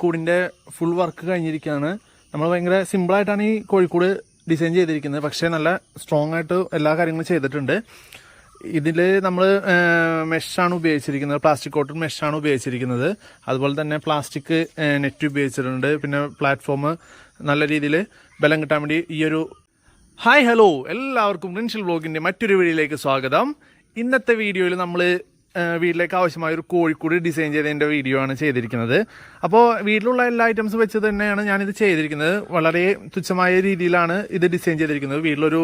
കോഴിക്കോടിന്റെ full work കഴിഞ്ഞിരിക്കുകയാണ്. നമ്മൾ ഭയങ്കര സിമ്പിളായിട്ടാണ് ഈ കോഴിക്കൂട് ഡിസൈൻ ചെയ്തിരിക്കുന്നത്. പക്ഷേ നല്ല സ്ട്രോങ് ആയിട്ട് എല്ലാ കാര്യങ്ങളും ചെയ്തിട്ടുണ്ട്. ഇതിൽ നമ്മൾ മെഷാണ് ഉപയോഗിച്ചിരിക്കുന്നത്. പ്ലാസ്റ്റിക് കോട്ടൺ മെഷാണ് ഉപയോഗിച്ചിരിക്കുന്നത്. അതുപോലെ തന്നെ പ്ലാസ്റ്റിക് നെറ്റ് ഉപയോഗിച്ചിട്ടുണ്ട്. പിന്നെ പ്ലാറ്റ്ഫോം നല്ല രീതിയിൽ ബലം കിട്ടാൻ വേണ്ടി ഈ ഒരു ഹായ് ഹലോ എല്ലാവർക്കും റിൻഷ്യൽ ബ്ലോഗിന്റെ മറ്റൊരു വീഡിയോയിലേക്ക് സ്വാഗതം. ഇന്നത്തെ വീഡിയോയിൽ നമ്മൾ വീട്ടിലേക്ക് ആവശ്യമായ ഒരു കോഴിക്കൂട് ഡിസൈൻ ചെയ്തതിന്റെ വീഡിയോ ആണ് ചെയ്തിരിക്കുന്നത്. അപ്പോൾ വീട്ടിലുള്ള എല്ലാ ഐറ്റംസും വെച്ച് തന്നെയാണ് ഞാനിത് ചെയ്തിരിക്കുന്നത്. വളരെ തുച്ഛമായ രീതിയിലാണ് ഇത് ഡിസൈൻ ചെയ്തിരിക്കുന്നത്. വീട്ടിലൊരു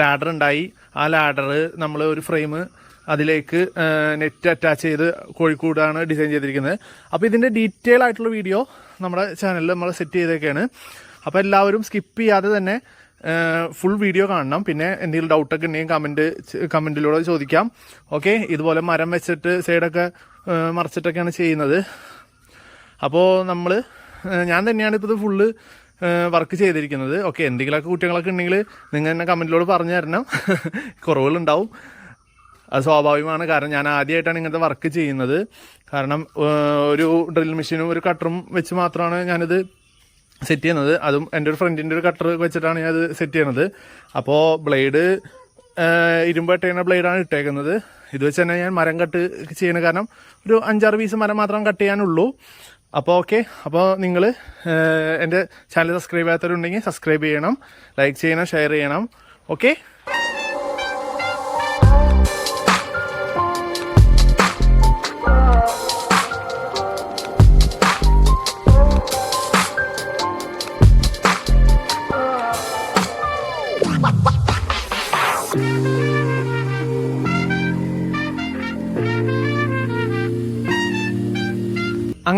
ലാഡർ ഉണ്ടായി. ആ ലാഡർ നമ്മൾ ഒരു ഫ്രെയിം അതിലേക്ക് നെറ്റ് അറ്റാച്ച് ചെയ്ത് കോഴിക്കൂടാണ് ഡിസൈൻ ചെയ്തിരിക്കുന്നത്. അപ്പോൾ ഇതിന്റെ ഡീറ്റെയിൽ ആയിട്ടുള്ള വീഡിയോ നമ്മുടെ ചാനലിൽ നമ്മൾ സെറ്റ് ചെയ്തേക്കാണ്. അപ്പോൾ എല്ലാവരും സ്കിപ്പ് ചെയ്യാതെ തന്നെ ഫുൾ വീഡിയോ കാണണം. പിന്നെ എന്തെങ്കിലും ഡൗട്ടൊക്കെ ഉണ്ടെങ്കിൽ കമന്റ് കമന്റിലൂടെ ചോദിക്കാം. ഓക്കെ ഇതുപോലെ മരം വെച്ചിട്ട് സൈഡൊക്കെ മറച്ചിട്ടൊക്കെയാണ് ചെയ്യുന്നത്. അപ്പോൾ നമ്മൾ ഞാൻ തന്നെയാണ് ഇപ്പോൾ ഇത് ഫുള്ള് വർക്ക് ചെയ്തിരിക്കുന്നത്. ഓക്കെ എന്തെങ്കിലുമൊക്കെ കുട്ടികളൊക്കെ ഉണ്ടെങ്കിൽ നിങ്ങൾ എന്നെ കമന്റിലൂടെ പറഞ്ഞു തരണം. കുറവുകളുണ്ടാവും. അത് സ്വാഭാവികമാണ്. കാരണം ഞാൻ ആദ്യമായിട്ടാണ് ഇങ്ങനത്തെ വർക്ക് ചെയ്യുന്നത്. കാരണം ഒരു ഡ്രിൽ മെഷീനും ഒരു കട്ടറും വെച്ച് മാത്രമാണ് ഞാനിത് സെറ്റ് ചെയ്യുന്നത് അതും എന്റെ ഒരു ഫ്രണ്ടിന്റെ ഒരു കട്ടർ വെച്ചിട്ടാണ് ഞാൻ അത് സെറ്റ് ചെയ്യുന്നത് അപ്പോൾ ബ്ലേഡ് ഇരുമ്പ് ചെയ്യുന്ന ബ്ലേഡാണ് ഇട്ടേക്കുന്നത്. ഇത് വെച്ച് തന്നെ ഞാൻ മരം കട്ട് ചെയ്യുന്നത് കാരണം ഒരു അഞ്ചാറ് പീസ് മരം മാത്രം കട്ട് ചെയ്യാനുള്ളൂ. അപ്പോൾ ഓക്കെ അപ്പോൾ നിങ്ങൾ എന്റെ ചാനൽ സബ്സ്ക്രൈബ് ചെയ്യാത്തവരുണ്ടെങ്കിൽ സബ്സ്ക്രൈബ് ചെയ്യണം. ലൈക്ക് ചെയ്യണം ഷെയർ ചെയ്യണം. ഓക്കെ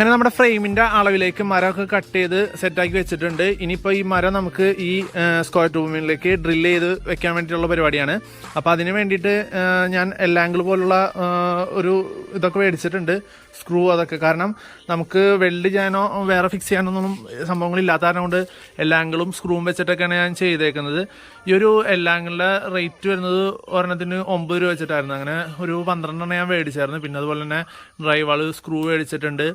അങ്ങനെ നമ്മുടെ ഫ്രെയിമിന്റെ അളവിലേക്ക് മരമൊക്കെ കട്ട് ചെയ്ത് സെറ്റാക്കി വെച്ചിട്ടുണ്ട്. ഇനിയിപ്പോൾ ഈ മരം നമുക്ക് ഈ സ്ക്വയർ ട്യൂബിലേക്ക് ഡ്രിൽ ചെയ്ത് വെക്കാൻ വേണ്ടിയിട്ടുള്ള പരിപാടിയാണ്. അപ്പോൾ അതിന് വേണ്ടിയിട്ട് ഞാൻ എല്ലാങ്കിൾ പോലുള്ള ഒരു ഇതൊക്കെ മേടിച്ചിട്ടുണ്ട്. സ്ക്രൂ അതൊക്കെ. കാരണം നമുക്ക് വെൽഡ് ചെയ്യാനോ വേറെ ഫിക്സ് ചെയ്യാനൊന്നും സംഭവങ്ങളില്ലാത്ത കാരണം കൊണ്ട് ആംഗിളും സ്ക്രൂവും വെച്ചിട്ടൊക്കെയാണ് ഞാൻ ചെയ്തേക്കുന്നത്. ഈ ഒരു എല്ലാ ആംഗിളിന്റെ റേറ്റ് വരുന്നത് ഒരെണ്ണത്തിന് ഒമ്പത് രൂപ വെച്ചിട്ടായിരുന്നു. അങ്ങനെ ഒരു പന്ത്രണ്ടെണ്ണം ഞാൻ മേടിച്ചായിരുന്നു. പിന്നെ അതുപോലെ തന്നെ ഡ്രൈവാൾ സ്ക്രൂ മേടിച്ചിട്ടുണ്ട്.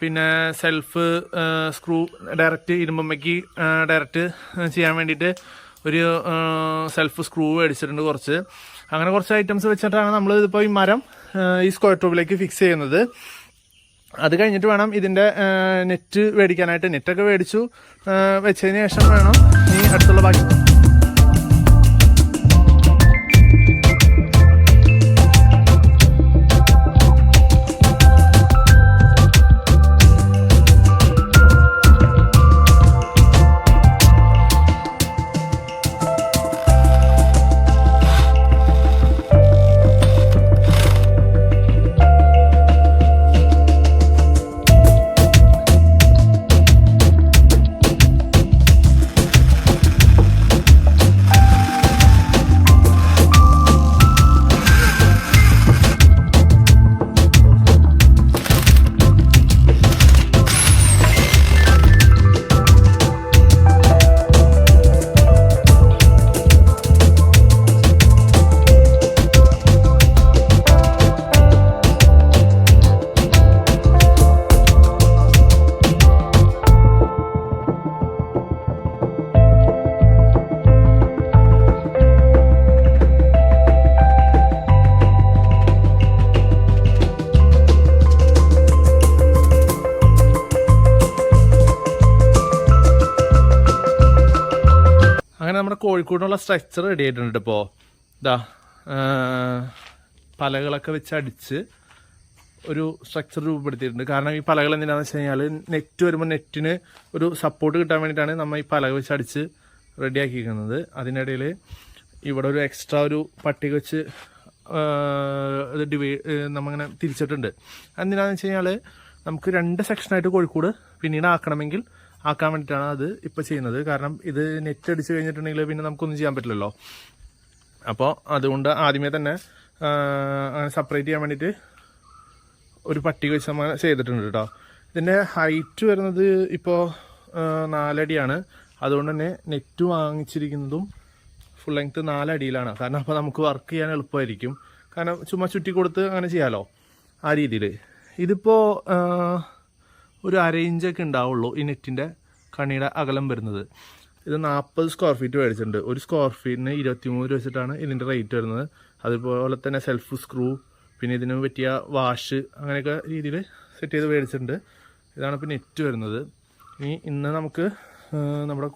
പിന്നെ സെൽഫ് സ്ക്രൂ ഡയറക്റ്റ് ഇരുമ്പമ്മയ്ക്ക് ഡയറക്റ്റ് ചെയ്യാൻ വേണ്ടിയിട്ട് ഒരു സെൽഫ് സ്ക്രൂ മേടിച്ചിട്ടുണ്ട് കുറച്ച്. അങ്ങനെ കുറച്ച് ഐറ്റംസ് വെച്ചിട്ടാണ് നമ്മൾ ഇതിപ്പോൾ ഈ മരം ഈ സ്ക്വയർ ട്യൂബിലേക്ക് ഫിക്സ് ചെയ്യുന്നത്. അത് കഴിഞ്ഞിട്ട് വേണം ഇതിന്റെ നെറ്റ് മേടിക്കാനായിട്ട്. നെറ്റൊക്കെ മേടിച്ചു വെച്ചതിന് ശേഷം വേണം ഈ അടുത്തുള്ള ബാക്കി കോഴിക്കോടിനുള്ള സ്ട്രക്ചർ റെഡി ആയിട്ടുണ്ട് ഇപ്പോൾ ഇതാ പലകളൊക്കെ വെച്ച് അടിച്ച് ഒരു സ്ട്രക്ചർ രൂപപ്പെടുത്തിയിട്ടുണ്ട്. കാരണം ഈ പലകൾ എന്തിനാണെന്ന് വെച്ച് കഴിഞ്ഞാൽ നെറ്റ് വരുമ്പോൾ നെറ്റിന് ഒരു സപ്പോർട്ട് കിട്ടാൻ വേണ്ടിയിട്ടാണ് നമ്മൾ ഈ പലക വെച്ച് അടിച്ച് റെഡിയാക്കിയിരിക്കുന്നത് അതിനിടയിൽ ഇവിടെ ഒരു എക്സ്ട്രാ ഒരു പട്ടിക വെച്ച് ഇത് ഡിവൈ നമ്മങ്ങനെ തിരിച്ചിട്ടുണ്ട്. എന്തിനാണെന്ന് വെച്ച് കഴിഞ്ഞാൽ നമുക്ക് രണ്ട് സെക്ഷനായിട്ട് കോഴിക്കോട് പിന്നീട് ആക്കണമെങ്കിൽ ആക്കാൻ വേണ്ടിയിട്ടാണ് അത് ഇപ്പോൾ ചെയ്യുന്നത്. കാരണം ഇത് നെറ്റ് അടിച്ച് കഴിഞ്ഞിട്ടുണ്ടെങ്കിൽ പിന്നെ നമുക്കൊന്നും ചെയ്യാൻ പറ്റില്ലല്ലോ. അപ്പോൾ അതുകൊണ്ട് ആദ്യമേ തന്നെ സെപ്പറേറ്റ് ചെയ്യാൻ വേണ്ടിയിട്ട് ഒരു പട്ടിക വെച്ച് നമ്മൾ ചെയ്തിട്ടുണ്ട് കേട്ടോ ഇതിന്റെ ഹൈറ്റ് വരുന്നത് ഇപ്പോൾ നാലടിയാണ്. അതുകൊണ്ട് തന്നെ നെറ്റ് വാങ്ങിച്ചിരിക്കുന്നതും ഫുൾ ലെങ്ത്ത് നാലടിയിലാണ്. കാരണം അപ്പോൾ നമുക്ക് വർക്ക് ചെയ്യാൻ എളുപ്പമായിരിക്കും. കാരണം ചുമ്മാ ചുറ്റി കൊടുത്ത് അങ്ങനെ ചെയ്യാമല്ലോ ആ രീതിയിൽ ഇതിപ്പോൾ ഒരു അര ഇഞ്ചൊക്കെ ഉണ്ടാവുള്ളൂ ഈ നെറ്റിന്റെ കണിയുടെ അകലം വരുന്നത്. ഇത് നാൽപ്പത് സ്ക്വയർ ഫീറ്റ് മേടിച്ചിട്ടുണ്ട്. ഒരു സ്ക്വയർ ഫീറ്റിന് ഇരുപത്തിമൂന്ന് രൂപ വെച്ചിട്ടാണ് ഇതിന്റെ റേറ്റ് വരുന്നത്. അതുപോലെ തന്നെ സെൽഫ് സ്ക്രൂ പിന്നെ ഇതിന് പറ്റിയ വാഷ് അങ്ങനെയൊക്കെ രീതിയിൽ സെറ്റ് ചെയ്ത് മേടിച്ചിട്ടുണ്ട്. ഇതാണ് ഇപ്പോൾ നെറ്റ് വരുന്നത്. ഇനി ഇന്ന് നമുക്ക് നമ്മുടെ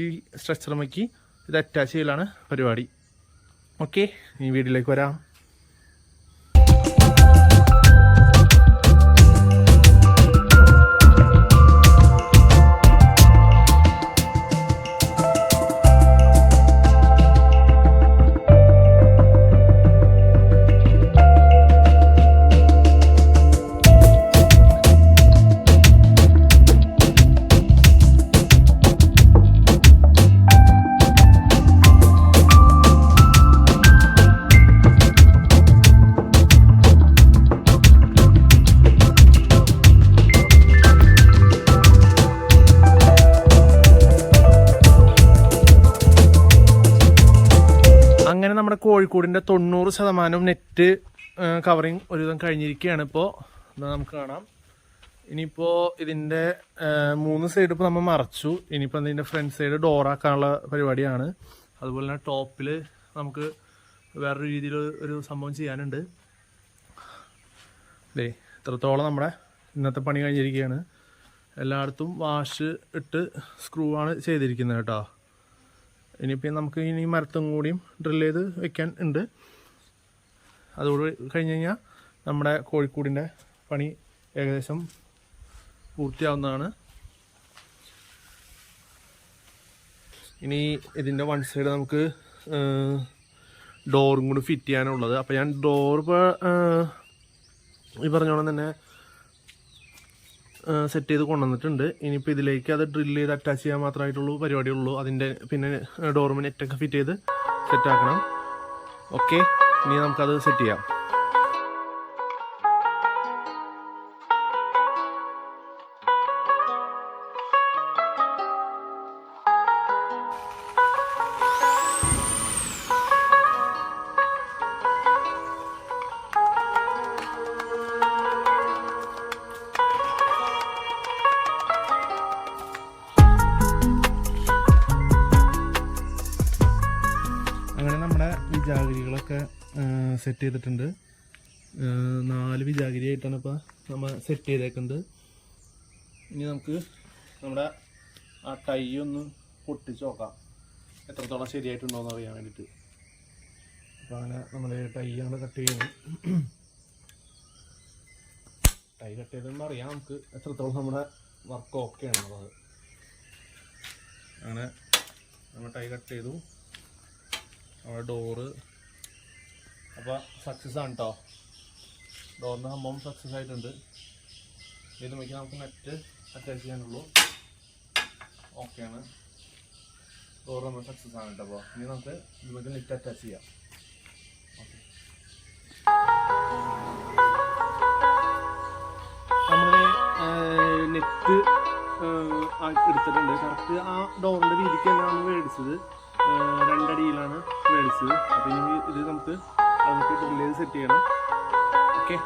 ഈ സ്ട്രെച്ചർമ്മയ്ക്ക് ഇത് അറ്റാച്ച് ചെയ്യലാണ് പരിപാടി. ഓക്കെ ഈ വീട്ടിലേക്ക് വരാം. നമ്മുടെ കോഴിക്കോടിന്റെ തൊണ്ണൂറ് ശതമാനം നെറ്റ് കവറിങ് ഒരുവിധം കഴിഞ്ഞിരിക്കുകയാണ് ഇപ്പോൾ നമുക്ക് കാണാം. ഇനിയിപ്പോൾ ഇതിന്റെ മൂന്ന് സൈഡ് ഇപ്പോൾ നമ്മൾ മറച്ചു. ഇനിയിപ്പോൾ ഇതിന്റെ ഫ്രണ്ട് സൈഡ് ഡോറാക്കാനുള്ള പരിപാടിയാണ്. അതുപോലെ തന്നെ ടോപ്പിൽ നമുക്ക് വേറൊരു രീതിയിൽ ഒരു സംഭവം ചെയ്യാനുണ്ട്. അല്ലേ ഇത്രത്തോളം നമ്മുടെ ഇന്നത്തെ പണി കഴിഞ്ഞിരിക്കുകയാണ്. എല്ലായിടത്തും വാഷ് ഇട്ട് സ്ക്രൂ ആണ് ചെയ്തിരിക്കുന്നത് കേട്ടോ. ഇനിയിപ്പോൾ നമുക്ക് ഇനി മരത്തും കൂടിയും ഡ്രിൽ ചെയ്ത് വെക്കാൻ ഉണ്ട്. അതോട് കഴിഞ്ഞ് കഴിഞ്ഞാൽ നമ്മുടെ കോഴിക്കൂടിന്റെ പണി ഏകദേശം പൂർത്തിയാവുന്നതാണ്. ഇനി ഇതിന്റെ വൺ സൈഡ് നമുക്ക് ഡോറും കൂടി ഫിറ്റ് ചെയ്യാനുള്ളത്. അപ്പോൾ ഞാൻ ഡോർ ഇപ്പോൾ ഈ പറഞ്ഞോളം തന്നെ സെറ്റ് ചെയ്ത് കൊണ്ടുവന്നിട്ടുണ്ട്. ഇനിയിപ്പോൾ ഇതിലേക്ക് അത് ഡ്രില്ല് ചെയ്ത് അറ്റാച്ച് ചെയ്യാൻ മാത്രമായിട്ടുള്ളൂ പരിപാടിയുള്ളൂ. അതിന്റെ പിന്നെ ഡോറും നെറ്റൊക്കെ ഫിറ്റ് ചെയ്ത് സെറ്റ് ആക്കണം. ഓക്കെ ഇനി നമുക്കത് സെറ്റ് ചെയ്യാം. അങ്ങനെ നമ്മുടെ വിജാഗിരികളൊക്കെ സെറ്റ് ചെയ്തിട്ടുണ്ട്. നാല് വിജാഗിരി ആയിട്ടാണ് ഇപ്പോൾ നമ്മൾ സെറ്റ് ചെയ്തേക്കുന്നത്. ഇനി നമുക്ക് നമ്മുടെ ആ ടൈ ഒന്ന് പൊട്ടിച്ച് നോക്കാം. എത്രത്തോളം ശരിയായിട്ടുണ്ടോ എന്ന് അറിയാൻ വേണ്ടിയിട്ട്. അപ്പോൾ അങ്ങനെ നമ്മൾ ആണ് കട്ട് ചെയ്യുന്നത് ടൈ കട്ട് ചെയ്തെന്ന് അറിയാം. നമുക്ക് എത്രത്തോളം നമ്മുടെ വർക്ക് ഓക്കെ ആണുള്ളത് അങ്ങനെ നമ്മൾ ടൈ കട്ട് ചെയ്തു. നമ്മുടെ ഡോറ് അപ്പോൾ സക്സസ് ആണ് കേട്ടോ ഡോറിന്റെ സംഭവം സക്സസ് ആയിട്ടുണ്ട്. ഇത് നോക്കി നമുക്ക് നെറ്റ് അറ്റാച്ച് ചെയ്യാനുള്ളൂ. ഓക്കെയാണ് ഡോർ നമ്മൾ സക്സസ് ആണ് കേട്ടോ അപ്പോൾ ഇനി നമുക്ക് ഇതുമൊക്കെ നെറ്റ് അറ്റാച്ച് ചെയ്യാം. നെറ്റ് എടുത്തിട്ടുണ്ട്. കറക്റ്റ് ആ ഡോറിന്റെ രീതിക്ക് തന്നെയാണ് മേടിച്ചത്. രണ്ടടിയിലാണ് മേടിച്ചത് അപ്പോൾ ഇനി ഇത് നമുക്ക് നമുക്ക് ഡ്രില്ല് സെറ്റ് ചെയ്യണം. ഓക്കെ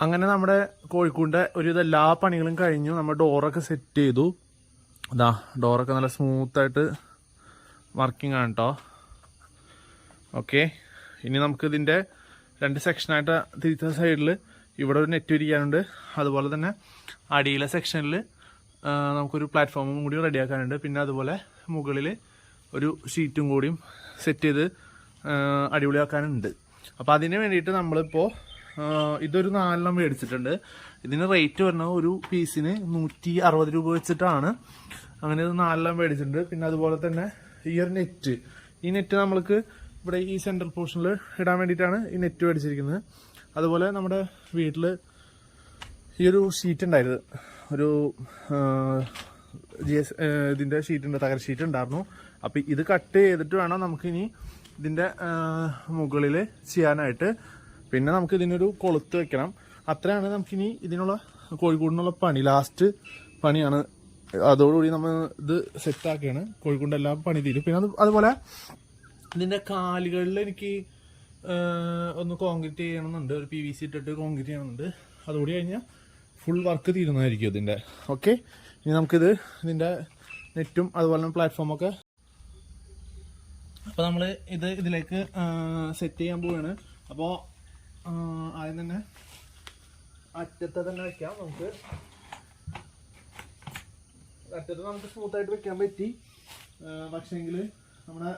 അങ്ങനെ നമ്മുടെ കോഴിക്കോടിന്റെ ഒരുവിധ എല്ലാ പണികളും കഴിഞ്ഞു. നമ്മൾ ഡോറൊക്കെ സെറ്റ് ചെയ്തു. ഇതാ ഡോറൊക്കെ നല്ല സ്മൂത്തായിട്ട് വർക്കിംഗ് ആണ് കേട്ടോ ഓക്കെ ഇനി നമുക്ക് ഇതിന്റെ രണ്ട് സെക്ഷനായിട്ട് തിരിച്ച സൈഡിൽ ഇവിടെ ഒരു നെറ്റ് വിരിക്കാനുണ്ട്. അതുപോലെ തന്നെ അടിയിലെ സെക്ഷനിൽ നമുക്കൊരു പ്ലാറ്റ്ഫോമും കൂടി റെഡിയാക്കാനുണ്ട് പിന്നെ അതുപോലെ മുകളിൽ ഒരു ഷീറ്റും കൂടിയും സെറ്റ് ചെയ്ത് അടിപൊളിയാക്കാനുണ്ട്. അപ്പോൾ അതിന് വേണ്ടിയിട്ട് നമ്മളിപ്പോൾ ഇതൊരു നാലെണ്ണം മേടിച്ചിട്ടുണ്ട്. ഇതിന് റേറ്റ് വരുന്നത് ഒരു പീസിന് നൂറ്റി അറുപത് രൂപ വെച്ചിട്ടാണ്. അങ്ങനെ ഇത് നാലെണ്ണം മേടിച്ചിട്ടുണ്ട്. പിന്നെ അതുപോലെ തന്നെ ഈ ഒരു നെറ്റ് ഈ നെറ്റ് നമ്മൾക്ക് ഇവിടെ ഈ സെൻട്രൽ പോർഷനിൽ ഇടാൻ വേണ്ടിയിട്ടാണ് ഈ നെറ്റ് മേടിച്ചിരിക്കുന്നത്. അതുപോലെ നമ്മുടെ വീട്ടിൽ ഈ ഒരു ഷീറ്റ് ഉണ്ടായിരുന്നു. ഒരു ജി എസ് ഇതിന്റെ ഷീറ്റ് ഉണ്ട് തകര ഷീറ്റ് ഉണ്ടായിരുന്നു. അപ്പോൾ ഇത് കട്ട് ചെയ്തിട്ട് വേണം നമുക്കിനി ഇതിന്റെ മുകളിൽ ചെയ്യാനായിട്ട്. പിന്നെ നമുക്ക് ഇതിനൊരു കൊളുത്ത് വെക്കണം. അത്രയാണ് നമുക്കിനി ഇതിനുള്ള കോഴിക്കോടിനുള്ള പണി. ലാസ്റ്റ് പണിയാണ്. അതോടുകൂടി നമ്മൾ ഇത് സെറ്റാക്കുകയാണ് കോഴിക്കോട് എല്ലാം പണി തീരും. പിന്നെ അത് അതുപോലെ ഇതിന്റെ കാലുകളിൽ എനിക്ക് ഒന്ന് കോൺക്രീറ്റ് ചെയ്യണമെന്നുണ്ട്. ഒരു പി വി സി ഇട്ടിട്ട് കോൺക്രീറ്റ് ചെയ്യണമെന്നുണ്ട്. അതുകൂടി കഴിഞ്ഞാൽ ഫുൾ വർക്ക് തീരുന്നതായിരിക്കും ഇതിന്റെ. ഓക്കെ ഇനി നമുക്കിത് ഇതിന്റെ നെറ്റും അതുപോലെ തന്നെ പ്ലാറ്റ്ഫോമൊക്കെ അപ്പോൾ നമ്മൾ ഇത് ഇതിലേക്ക് സെറ്റ് ചെയ്യാൻ പോവുകയാണ്. അപ്പോൾ ആദ്യം തന്നെ അറ്റത്തെ തന്നെ വെക്കാം നമുക്ക്. അറ്റത്ത് നമുക്ക് സ്മൂത്ത് ആയിട്ട് വെക്കാൻ പറ്റി. പക്ഷേങ്കിൽ നമ്മുടെ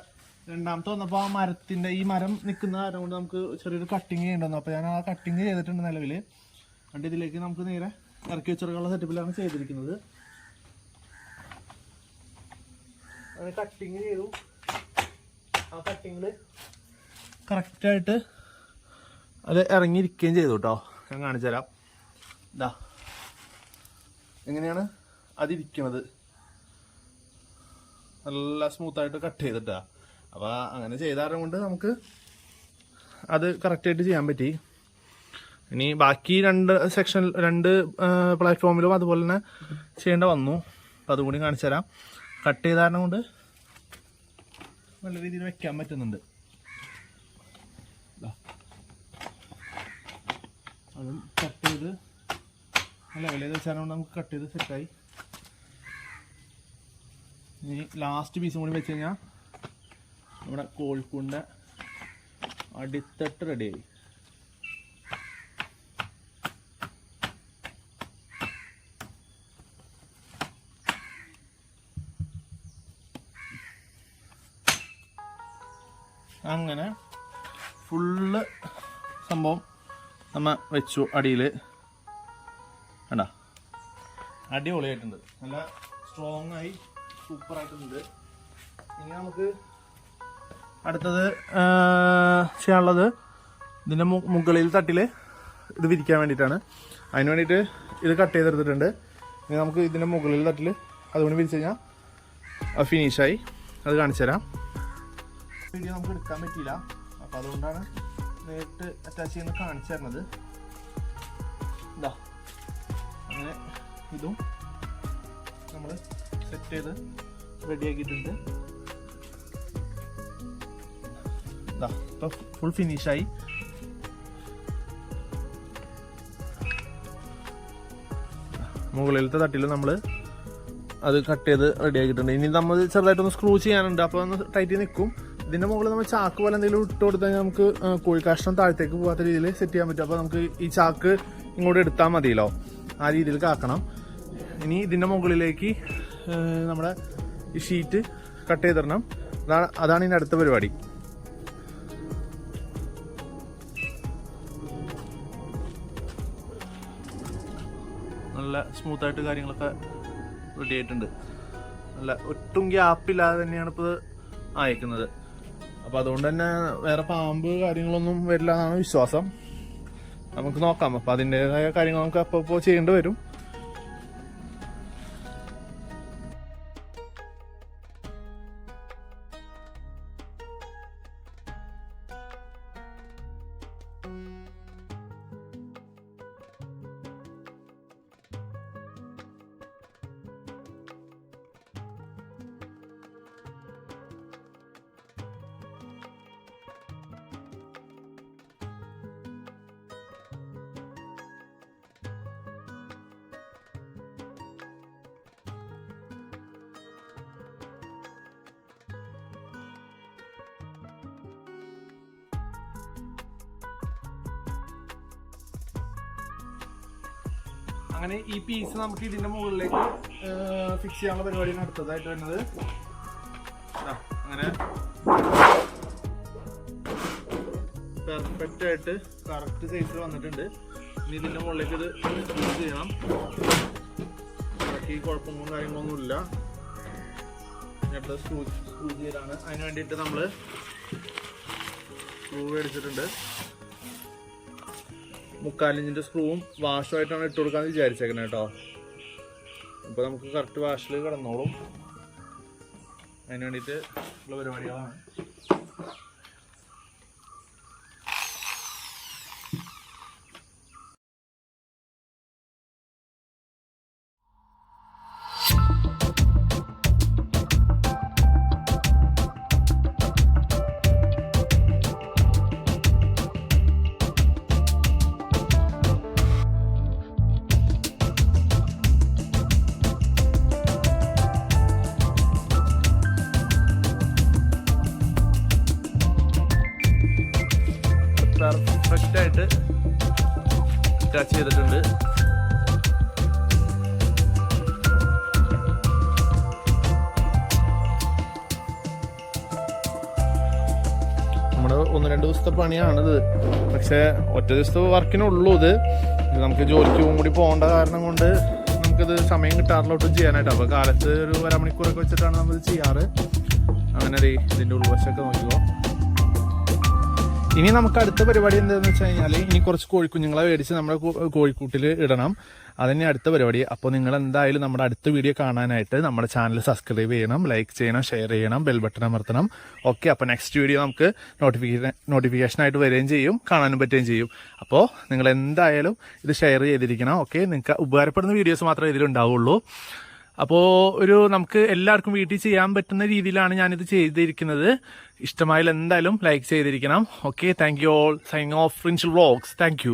രണ്ടാമത്തെ വന്നപ്പോൾ ആ മരത്തിന്റെ ഈ മരം നിൽക്കുന്ന കാരണം കൊണ്ട് നമുക്ക് ചെറിയൊരു കട്ടിങ് ചെയ്യണ്ടെന്നു അപ്പോൾ ഞാൻ ആ കട്ടിങ് ചെയ്തിട്ടുണ്ട് നിലവിൽ എന്നിട്ട് ഇതിലേക്ക് നമുക്ക് നേരെ ഇറക്കി വെച്ചിറക്കാനുള്ള സെറ്റപ്പിലാണ് ചെയ്തിരിക്കുന്നത്. കട്ടിങ് ചെയ്തു. ആ കട്ടിങ്ങിൽ കറക്റ്റായിട്ട് അത് ഇറങ്ങിയിരിക്കുകയും ചെയ്തു കേട്ടോ. ഞാൻ കാണിച്ചു തരാം. ഇതാ എങ്ങനെയാണ് അതിരിക്കണത്? നല്ല സ്മൂത്തായിട്ട് കട്ട് ചെയ്തിട്ടാ. അപ്പോൾ അങ്ങനെ ചെയ്താറും കൊണ്ട് നമുക്ക് അത് കറക്റ്റായിട്ട് ചെയ്യാൻ പറ്റി. ഇനി ബാക്കി രണ്ട് സെക്ഷൻ രണ്ട് പ്ലാറ്റ്ഫോമിലും അതുപോലെ തന്നെ ചെയ്യേണ്ട വന്നു. അപ്പോൾ അതുകൂടി കാണിച്ചു തരാം. കട്ട് ചെയ്ത കാരണം കൊണ്ട് നല്ല രീതിയിൽ വെക്കാൻ പറ്റുന്നുണ്ട്. അതും കട്ട് ചെയ്ത് ലെവലേത് വെച്ചാലുകൊണ്ട് നമുക്ക് കട്ട് ചെയ്ത് സെറ്റായി ഇനി ലാസ്റ്റ് പീസും കൂടി വെച്ച് കഴിഞ്ഞാൽ നമ്മുടെ കോഴിക്കൂടിന്റെ അടിത്തട്ട് റെഡിയായി അങ്ങനെ ഫുള്ള് സംഭവം നമ്മ വെച്ചു അടിയിൽ വേണ്ട അടിപൊളിയായിട്ടുണ്ട്. നല്ല സ്ട്രോങ് ആയി സൂപ്പറായിട്ടുണ്ട് ഇനി നമുക്ക് അടുത്തത് ചെയ്യാനുള്ളത് ഇതിന്റെ മുകളിൽ തട്ടിൽ ഇത് വിരിക്കാൻ വേണ്ടിയിട്ടാണ്. അതിന് വേണ്ടിയിട്ട് ഇത് കട്ട് ചെയ്തെടുത്തിട്ടുണ്ട്. ഇനി നമുക്ക് ഇതിന്റെ മുകളിൽ തട്ടിൽ അതുകൊണ്ട് വിരിച്ചു കഴിഞ്ഞാൽ ഫിനിഷായി അത് കാണിച്ചു തരാം വീഡിയോ നമുക്ക് എടുക്കാൻ പറ്റിയില്ല. അപ്പോൾ അതുകൊണ്ടാണ് നേരിട്ട് അറ്റാച്ച് ചെയ്യുന്ന കാണിച്ചു തരുന്നത്. ഇതാ അങ്ങനെ ഇതും നമ്മൾ സെറ്റ് ചെയ്ത് റെഡിയാക്കിയിട്ടുണ്ട് ഇതാ ഫുൾ ഫിനിഷായി മുകളിലത്തെ തട്ടിൽ നമ്മൾ അത് കട്ട് ചെയ്ത് റെഡിയാക്കിയിട്ടുണ്ട് ഇനി നമ്മൾ ചെറുതായിട്ടൊന്ന് സ്ക്രൂ ചെയ്യാനുണ്ട്. അപ്പോൾ ഒന്ന് ടൈറ്റ് നിൽക്കും ഇതിന്റെ മുകളിൽ നമ്മൾ ചാക്ക് പോലെ എന്തെങ്കിലും ഇട്ട് കൊടുത്താൽ നമുക്ക് കോഴിക്കാഷ്ടം താഴത്തേക്ക് പോകാത്ത രീതിയിൽ സെറ്റ് ചെയ്യാൻ പറ്റും. അപ്പോൾ നമുക്ക് ഈ ചാക്ക് ഇങ്ങോട്ട് എടുത്താൽ മതിയല്ലോ. ആ രീതിയിൽ കാക്കണം. ഇനി ഇതിന്റെ മുകളിലേക്ക് നമ്മുടെ ഈ ഷീറ്റ് കട്ട് ചെയ്തിടണം. അതാണ് അതാണ് ഇതിന്റെ അടുത്ത പരിപാടി. നല്ല സ്മൂത്തായിട്ട് കാര്യങ്ങളൊക്കെ റെഡി ആയിട്ടുണ്ട്. നല്ല ഒട്ടും ഗ്യാപ്പില്ലാതെ തന്നെയാണ് ഇപ്പോൾ അയക്കുന്നത് അപ്പോൾ അതുകൊണ്ട് തന്നെ വേറെ പാമ്പ് കാര്യങ്ങളൊന്നും വരില്ല എന്നാണ് വിശ്വാസം. നമുക്ക് നോക്കാം. അപ്പോൾ അതിന്റെതായ കാര്യങ്ങൾ നമുക്ക് അപ്പോൾ ചെയ്യേണ്ടി വരും. അങ്ങനെ ഈ പീസ് നമുക്ക് ഇതിന്റെ മുകളിലേക്ക് ഫിക്സ് ചെയ്യാനുള്ള പരിപാടിയാണ് അടുത്തതായിട്ട് വരുന്നത്. അങ്ങനെ. പെർഫെക്റ്റ് ആയിട്ട് കറക്റ്റ് സൈസിൽ വന്നിട്ടുണ്ട്. ഇനി ഇതിന്റെ മുകളിലേക്ക് ഇത് യൂസ് ചെയ്യണം. ബാക്കി കുഴപ്പങ്ങളും കാര്യങ്ങളൊന്നും ഇല്ല. സ്ക്രൂ ചെയ്താണ്. അതിന് വേണ്ടിയിട്ട് നമ്മൾ സ്ക്രൂ മേടിച്ചിട്ടുണ്ട്. മുക്കാലിഞ്ചിന്റെ സ്ക്രൂവും വാഷുമായിട്ടാണ് ഇട്ട് കൊടുക്കാന്ന് വിചാരിച്ചേക്കണേ കേട്ടോ അപ്പോൾ നമുക്ക് കറക്റ്റ് വാഷിൽ കിടന്നോളും. അതിന് വേണ്ടിയിട്ട് ഉള്ള പരിപാടികളാണ്. ടച്ച് ചെയ്തിട്ടുണ്ട്. നമ്മുടെ ഒന്ന് രണ്ട് ദിവസത്തെ പണിയാണിത്. പക്ഷേ ഒറ്റ ദിവസത്തെ വർക്കിനുള്ളൂ ഇത്. നമുക്ക് ജോലിക്കും കൂടി പോകേണ്ട കാരണം കൊണ്ട് നമുക്കിത് സമയം കിട്ടാറില്ല ഒട്ടും ചെയ്യാനായിട്ട്. അപ്പോൾ കാലത്ത് ഒരു അരമണിക്കൂറൊക്കെ വെച്ചിട്ടാണ് നമ്മൾ ചെയ്യാറ്. അങ്ങനെ ഇതിന്റെ ഉൾവശമൊക്കെ നോക്കിക്കോ. ഇനി നമുക്ക് അടുത്ത പരിപാടി എന്താണെന്ന് വെച്ച് കഴിഞ്ഞാൽ ഇനി കുറച്ച് കോഴിക്കുഞ്ഞുങ്ങളെ മേടിച്ച് നമ്മുടെ കോഴിക്കൂട്ടിൽ ഇടണം. അതന്നെ അടുത്ത പരിപാടി. അപ്പോൾ നിങ്ങൾ എന്തായാലും നമ്മുടെ അടുത്ത വീഡിയോ കാണാനായിട്ട് നമ്മുടെ ചാനൽ സബ്സ്ക്രൈബ് ചെയ്യണം ലൈക്ക് ചെയ്യണം ഷെയർ ചെയ്യണം ബെൽ ബട്ടൺ അമർത്തണം. ഓക്കെ അപ്പോൾ നെക്സ്റ്റ് വീഡിയോ നമുക്ക് നോട്ടിഫിക്കേഷൻ നോട്ടിഫിക്കേഷനായിട്ട് വരികയും ചെയ്യും കാണാനും പറ്റുകയും ചെയ്യും. അപ്പോൾ നിങ്ങൾ എന്തായാലും ഇത് ഷെയർ ചെയ്തിരിക്കണം. ഓക്കെ നിങ്ങൾക്ക് ഉപകാരപ്പെടുന്ന വീഡിയോസ് മാത്രമേ ഇതിലുണ്ടാവുള്ളൂ. അപ്പോൾ ഒരു നമുക്ക് എല്ലാവർക്കും വീട്ടിൽ ചെയ്യാൻ പറ്റുന്ന രീതിയിലാണ് ഞാനിത് ചെയ്തിരിക്കുന്നത്. ഇഷ്ടമായാൽ എന്തായാലും ലൈക്ക് ചെയ്തിരിക്കണം. Okay thank you all signing off പ്രിൻഷ്യൽ vlogs thank